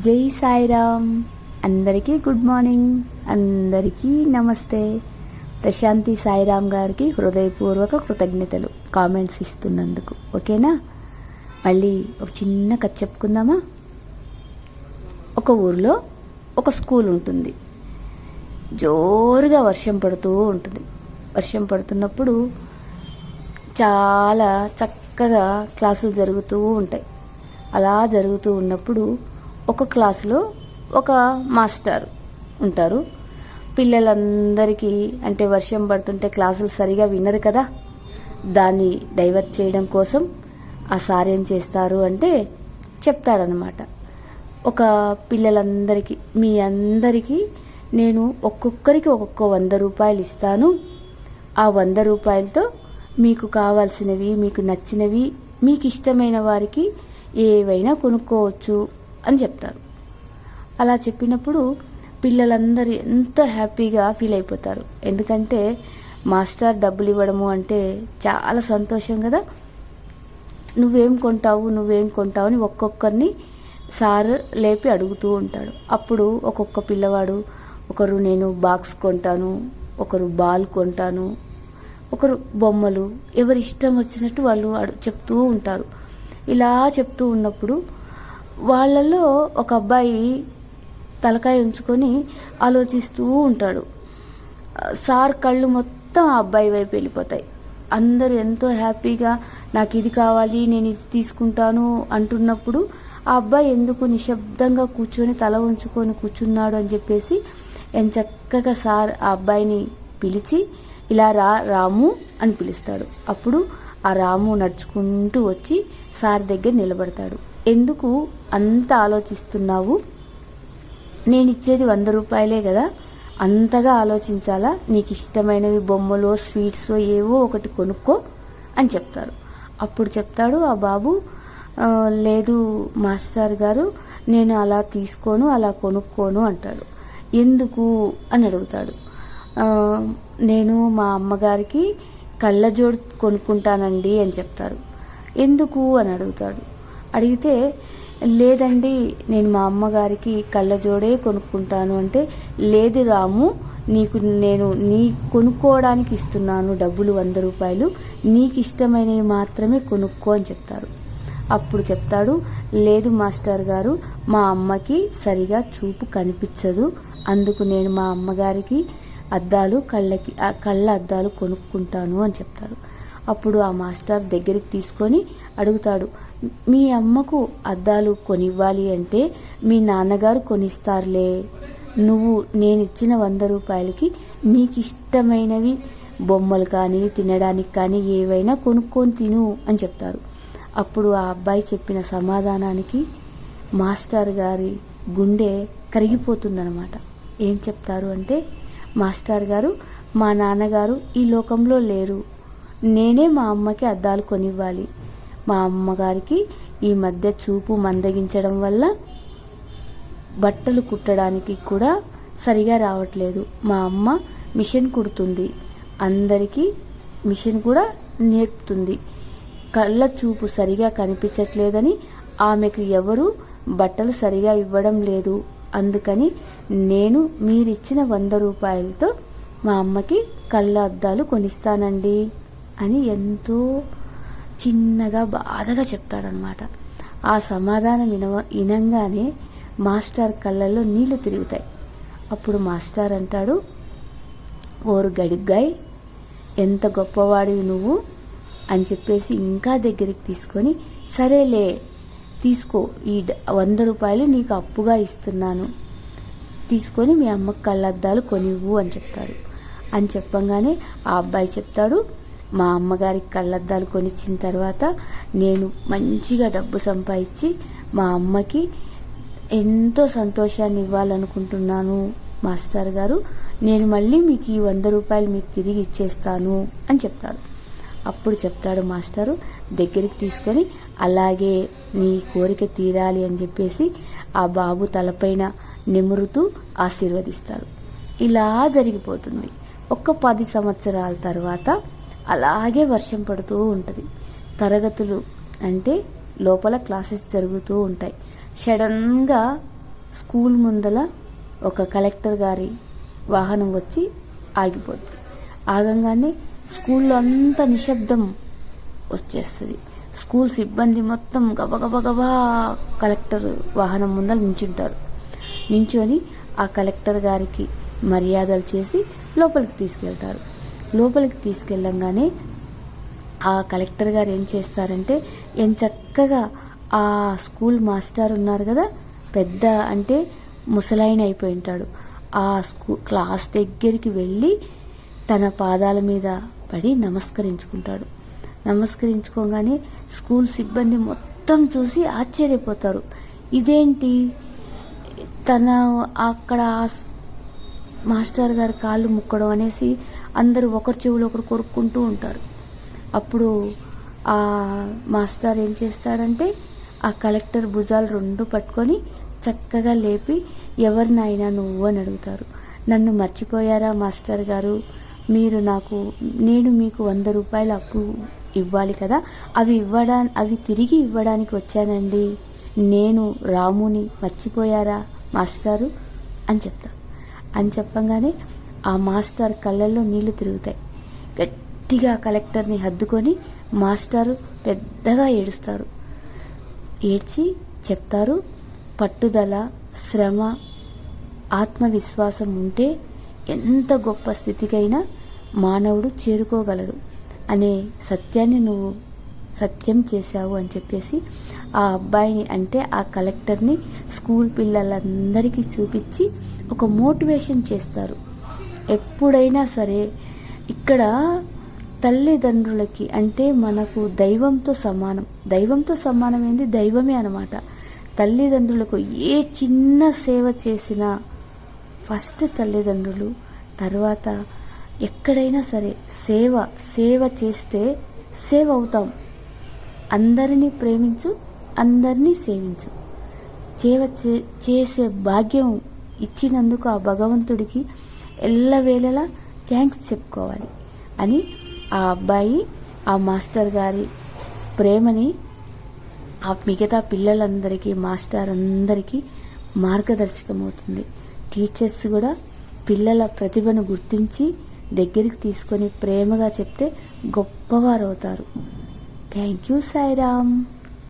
జై సాయిరామ్. అందరికీ good morning. అందరికీ నమస్తే. ప్రశాంతి సాయిరామ్ గారికి హృదయపూర్వక కృతజ్ఞతలు కామెంట్స్ ఇస్తున్నందుకు. ఓకేనా? మళ్ళీ ఒక చిన్న కథ చెప్పుకుందామా? ఒక ఊరిలో ఒక స్కూల్ ఉంటుంది. జోరుగా వర్షం పడుతూ ఉంటుంది. వర్షం పడుతున్నప్పుడు చాలా చక్కగా క్లాసులు జరుగుతూ ఉంటాయి. అలా జరుగుతూ ఉన్నప్పుడు ఒక క్లాసులో ఒక మాస్టర్ ఉంటారు. పిల్లలందరికీ అంటే వర్షం పడుతుంటే క్లాసులు సరిగా వినరు కదా. దాన్ని డైవర్ట్ చేయడం కోసం ఆ సార్ ఏం చేస్తారు అంటే చెప్తాడనమాట ఒక పిల్లలందరికీ మీ అందరికీ నేను ఒక్కొక్కరికి ఒక్కొక్క వంద రూపాయలు ఇస్తాను. ఆ వంద రూపాయలతో మీకు కావాల్సినవి మీకు నచ్చినవి మీకు ఇష్టమైన వారికి ఏవైనా కొనుక్కోవచ్చు. అని చెప్తారు. అలా చెప్పినప్పుడు పిల్లలందరూ ఎంతో హ్యాపీగా ఫీల్ అయిపోతారు. ఎందుకంటే మాస్టర్ డబ్బులు ఇవ్వడము అంటే చాలా సంతోషం కదా. నువ్వేం కొంటావు నువ్వేం కొంటావు అని ఒక్కొక్కరిని సార్ లేపి అడుగుతూ ఉంటాడు. అప్పుడు ఒక్కొక్క పిల్లవాడు ఒకరు నేను బాక్స్ కొంటాను ఒకరు బాల్ కొంటాను ఒకరు బొమ్మలు ఎవరి ఇష్టం వచ్చినట్టు వాళ్ళు అడు చెప్తూ ఉంటారు. ఇలా చెప్తూ ఉన్నప్పుడు వాళ్ళలో ఒక అబ్బాయి తలకాయ ఉంచుకొని ఆలోచిస్తూ ఉంటాడు. సార్ కళ్ళు మొత్తం ఆ అబ్బాయి వైపు వెళ్ళిపోతాయి. అందరూ ఎంతో హ్యాపీగా నాకు ఇది కావాలి నేను ఇది తీసుకుంటాను అంటున్నప్పుడు ఆ అబ్బాయి ఎందుకు నిశ్శబ్దంగా కూర్చొని తల ఉంచుకొని కూర్చున్నాడు అని చెప్పేసి ఎంచక్కగా సార్ ఆ అబ్బాయిని పిలిచి ఇలా రా రాము అని పిలుస్తాడు. అప్పుడు ఆ రాము నడుచుకుంటూ వచ్చి సార్ దగ్గర నిలబడతాడు. ఎందుకు అంత ఆలోచిస్తున్నావు? నేను ఇచ్చేది వంద రూపాయలే కదా. అంతగా ఆలోచించాలా? నీకు ఇష్టమైనవి బొమ్మలో స్వీట్స్ ఏవో ఒకటి కొనుక్కో అని చెప్తారు. అప్పుడు చెప్తాడు ఆ బాబు లేదు మాస్టర్ గారు నేను అలా తీసుకోను అలా కొనుక్కోను అంటాడు. ఎందుకు? అని అడుగుతాడు. నేను మా అమ్మగారికి కళ్ళజోడు కొనుక్కుంటానండి అని చెప్తారు. ఎందుకు? అని అడుగుతాడు. అడిగితే లేదండి నేను మా అమ్మగారికి కళ్ళజోడే కొనుక్కుంటాను. అంటే లేదు రాము నీకు నేను నీ కొనుక్కోవడానికి ఇస్తున్నాను డబ్బులు వంద రూపాయలు నీకు ఇష్టమైనవి మాత్రమే కొనుక్కో అని చెప్తారు. అప్పుడు చెప్తాడు లేదు మాస్టర్ గారు మా అమ్మకి సరిగా చూపు కనిపించదు. అందుకు నేను మా అమ్మగారికి అద్దాలు కళ్ళకి కళ్ళ అద్దాలు కొనుక్కుంటాను అని చెప్తారు. అప్పుడు ఆ మాస్టర్ దగ్గరికి తీసుకొని అడుగుతాడు మీ అమ్మకు అద్దాలు కొనివ్వాలి అంటే మీ నాన్నగారు కొనిస్తారులే. నువ్వు నేను ఇచ్చిన వంద రూపాయలకి నీకు ఇష్టమైనవి బొమ్మలు కానీ తినడానికి కానీ ఏవైనా కొనుక్కొని తిను అని చెప్తారు. అప్పుడు ఆ అబ్బాయి చెప్పిన సమాధానానికి మాస్టర్ గారి గుండె కరిగిపోతుందన్నమాట. ఏం చెప్తారు అంటే మాస్టర్ గారు మా నాన్నగారు ఈ లోకంలో లేరు. నేనే మా అమ్మకి అద్దాలు కొనివ్వాలి. మా అమ్మగారికి ఈ మధ్య చూపు మందగించడం వల్ల బట్టలు కుట్టడానికి కూడా సరిగా రావట్లేదు. మా అమ్మ మిషన్ కుడుతుంది. అందరికీ మిషన్ కూడా నేర్పుతుంది. కళ్ళ చూపు సరిగా కనిపించట్లేదని ఆమెకు ఎవరు బట్టలు సరిగా ఇవ్వడం లేదు. అందుకని నేను మీరిచ్చిన వంద రూపాయలతో మా అమ్మకి కళ్ళ అద్దాలు కొనిస్తానండి. అని ఎంతో చిన్నగా బాధగా చెప్తాడనమాట ఆ సమాధానం వినవ వినంగానే మాస్టర్ కళ్ళల్లో నీళ్ళు తిరుగుతాయి. అప్పుడు మాస్టర్ అంటాడు ఓరు గడిగ్గాయ్ ఎంత గొప్పవాడివి నువ్వు? అని చెప్పేసి ఇంకా దగ్గరికి తీసుకొని సరేలే తీసుకో ఈ వంద రూపాయలు నీకు అప్పుగా ఇస్తున్నాను. తీసుకొని మీ అమ్మకి కళ్ళద్దాలు కొనివ్వు అని చెప్తాడు. అని చెప్పంగానే ఆ అబ్బాయి చెప్తాడు మా అమ్మగారికి కళ్ళద్దాలు కొనిచ్చిన తర్వాత నేను మంచిగా డబ్బు సంపాదించి మా అమ్మకి ఎంతో సంతోషాన్ని ఇవ్వాలనుకుంటున్నాను మాస్టర్ గారు. నేను మళ్ళీ మీకు ఈ వంద రూపాయలు మీకు తిరిగి ఇచ్చేస్తాను అని చెప్తారు. అప్పుడు చెప్తాడు మాస్టరు దగ్గరికి తీసుకొని అలాగే నీ కోరిక తీరాలి అని చెప్పేసి ఆ బాబు తలపైన నిమురుతూ ఆశీర్వదిస్తారు ఇలా జరిగిపోతుంది. ఒక పది సంవత్సరాల తర్వాత అలాగే వర్షం పడుతూ ఉంటుంది. తరగతులు అంటే లోపల క్లాసెస్ జరుగుతూ ఉంటాయి. సడన్గా స్కూల్ ముందల ఒక కలెక్టర్ గారి వాహనం వచ్చి ఆగిపోద్ది. ఆగంగానే స్కూల్లో అంత నిశ్శబ్దం వచ్చేస్తుంది. స్కూల్ సిబ్బంది మొత్తం గబగబగబా కలెక్టర్ వాహనం ముందర నించుంటారు. నించొని ఆ కలెక్టర్ గారికి మర్యాదలు చేసి లోపలికి తీసుకెళ్తారు. లోపలికి తీసుకెళ్ళంగానే ఆ కలెక్టర్ గారు ఏం చేస్తారంటే ఏం చక్కగా ఆ స్కూల్ మాస్టర్ ఉన్నారు కదా పెద్ద అంటే ముసలాయన అయిపోయి ఉంటాడు. ఆ స్కూ క్లాస్ దగ్గరికి వెళ్ళి తన పాదాల మీద పడి నమస్కరించుకుంటాడు. నమస్కరించుకోగానే స్కూల్ సిబ్బంది మొత్తం చూసి ఆశ్చర్యపోతారు. ఇదేంటి? తన అక్కడ మాస్టర్ గారు కాళ్ళు ముక్కడం అనేసి అందరూ ఒకరి చెవులు ఒకరు కొరుక్కుంటూ ఉంటారు. అప్పుడు ఆ మాస్టర్ ఏం చేస్తాడంటే ఆ కలెక్టర్ భుజాలు రెండు పట్టుకొని చక్కగా లేపి ఎవరినైనా నువ్వు అని అడుగుతారు. నన్ను మర్చిపోయారా మాస్టర్ గారు? మీరు నాకు నేను మీకు వంద రూపాయల అప్పు ఇవ్వాలి కదా. అవి ఇవ్వడా అవి తిరిగి ఇవ్వడానికి వచ్చానండి. నేను రాముని మర్చిపోయారా మాస్టారు? అని చెప్తాను అని చెప్పంగానే ఆ మాస్టర్ కళ్ళల్లో నీళ్ళు తిరుగుతాయి. గట్టిగా కలెక్టర్ని హద్దుకొని మాస్టారు పెద్దగా ఏడుస్తారు. ఏడ్చి చెప్తారు పట్టుదల శ్రమ ఆత్మవిశ్వాసం ఉంటే ఎంత గొప్ప స్థితికైనా మానవుడు చేరుకోగలడు అనే సత్యాన్ని నువ్వు సత్యం చేశావు అని చెప్పేసి ఆ అబ్బాయిని అంటే ఆ కలెక్టర్ని స్కూల్ పిల్లలందరికీ చూపించి ఒక మోటివేషన్ చేస్తారు. ఎప్పుడైనా సరే ఇక్కడ తల్లిదండ్రులకి అంటే మనకు దైవంతో సమానం. దైవంతో సమానం ఏంది? దైవమే అనమాట తల్లిదండ్రులకు ఏ చిన్న సేవ చేసినా ఫస్ట్ తల్లిదండ్రులు తర్వాత ఎక్కడైనా సరే సేవ సేవ చేస్తే సేవ్ అవుతాం. అందరినీ ప్రేమించు అందరినీ సేవించు. సేవ చే- చేసే భాగ్యం ఇచ్చినందుకు ఆ భగవంతుడికి ఎల్లవేళలా థ్యాంక్స్ చెప్పుకోవాలి అని ఆ అబ్బాయి ఆ మాస్టర్ గారి ప్రేమని ఆ మిగతా పిల్లలందరికీ మాస్టర్ అందరికీ మార్గదర్శకమవుతుంది. టీచర్స్ కూడా పిల్లల ప్రతిభను గుర్తించి దగ్గరికి తీసుకొని ప్రేమగా చెప్తే గొప్పవారు అవుతారు థ్యాంక్ యూ సాయిరామ్.